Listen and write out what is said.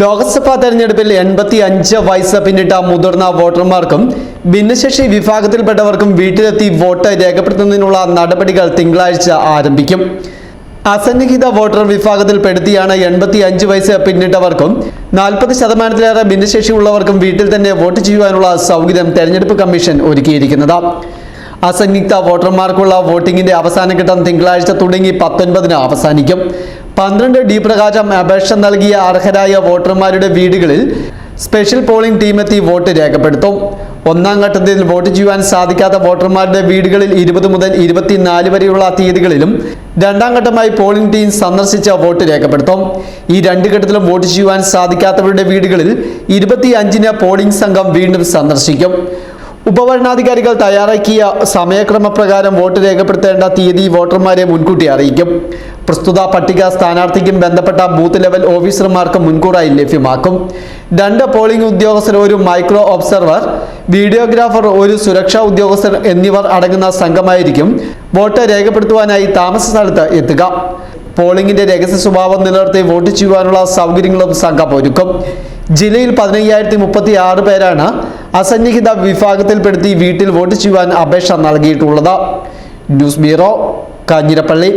ലോക്സഭാ തെരഞ്ഞെടുപ്പിൽ എൺപത്തി അഞ്ച് വയസ്സ് പിന്നിട്ട മുതിർന്ന വോട്ടർമാർക്കും ഭിന്നശേഷി വിഭാഗത്തിൽപ്പെട്ടവർക്കും വീട്ടിലെത്തി വോട്ട് രേഖപ്പെടുത്തുന്നതിനുള്ള നടപടികൾ തിങ്കളാഴ്ച ആരംഭിക്കും. അസന്നിഹിത വോട്ടർ വിഭാഗത്തിൽപ്പെടുത്തിയാണ് എൺപത്തി അഞ്ച് വയസ്സ് പിന്നിട്ടവർക്കും നാൽപ്പത് ശതമാനത്തിലേറെ ഭിന്നശേഷിയുള്ളവർക്കും വീട്ടിൽ തന്നെ വോട്ട് ചെയ്യുവാനുള്ള സൗകര്യം തെരഞ്ഞെടുപ്പ് കമ്മീഷൻ ഒരുക്കിയിരിക്കുന്നത്. അസംയുക്ത വോട്ടർമാർക്കുള്ള വോട്ടിംഗിന്റെ അവസാനഘട്ടം തിങ്കളാഴ്ച തുടങ്ങി പത്തൊൻപതിന് അവസാനിക്കും. പന്ത്രണ്ട് ഡി പ്രകാശം അപേക്ഷ നൽകിയ അർഹരായ വോട്ടർമാരുടെ വീടുകളിൽ സ്പെഷ്യൽ പോളിംഗ് ടീമെത്തി വോട്ട് രേഖപ്പെടുത്തും. ഒന്നാം ഘട്ടത്തിൽ വോട്ട് ചെയ്യുവാൻ സാധിക്കാത്ത വോട്ടർമാരുടെ വീടുകളിൽ ഇരുപത് മുതൽ ഇരുപത്തിനാല് വരെയുള്ള തീയതികളിലും രണ്ടാം ഘട്ടമായി പോളിംഗ് ടീം സന്ദർശിച്ച വോട്ട് രേഖപ്പെടുത്തും. ഈ രണ്ട് ഘട്ടത്തിലും വോട്ട് ചെയ്യുവാൻ സാധിക്കാത്തവരുടെ വീടുകളിൽ ഇരുപത്തി അഞ്ചിന് പോളിംഗ് സംഘം വീണ്ടും സന്ദർശിക്കും. ഉപഭരണാധികാരികൾ തയ്യാറാക്കിയ സമയക്രമപ്രകാരം വോട്ട് രേഖപ്പെടുത്തേണ്ട തീയതി വോട്ടർമാരെ മുൻകൂട്ടി അറിയിക്കും. പ്രസ്തുത പട്ടിക സ്ഥാനാർത്ഥിക്കും ബന്ധപ്പെട്ട ബൂത്ത് ലെവൽ ഓഫീസർമാർക്ക് മുൻകൂറായി ലഭ്യമാക്കും. രണ്ട് പോളിംഗ് ഉദ്യോഗസ്ഥർ ഒരു മൈക്രോ ഒബ്സർവർ വീഡിയോഗ്രാഫർ ഒരു സുരക്ഷാ ഉദ്യോഗസ്ഥർ എന്നിവർ അടങ്ങുന്ന സംഘമായിരിക്കും വോട്ട് രേഖപ്പെടുത്തുവാനായി താമസ സ്ഥലത്ത് എത്തുക. പോളിംഗിന്റെ രഹസ്യ സ്വഭാവം നിലനിർത്തി വോട്ട് ചെയ്യുവാനുള്ള സൗകര്യങ്ങളും സംഘം ഒരുക്കും. ജില്ലയിൽ പതിനയ്യായിരത്തി മുപ്പത്തി ആറ് പേരാണ് അസന്നിഹിത വിഭാഗത്തിൽപ്പെടുത്തി വീട്ടിൽ വോട്ട് ചെയ്യുവാൻ അപേക്ഷ നൽകിയിട്ടുള്ളത്. News bureau Kanjirappally.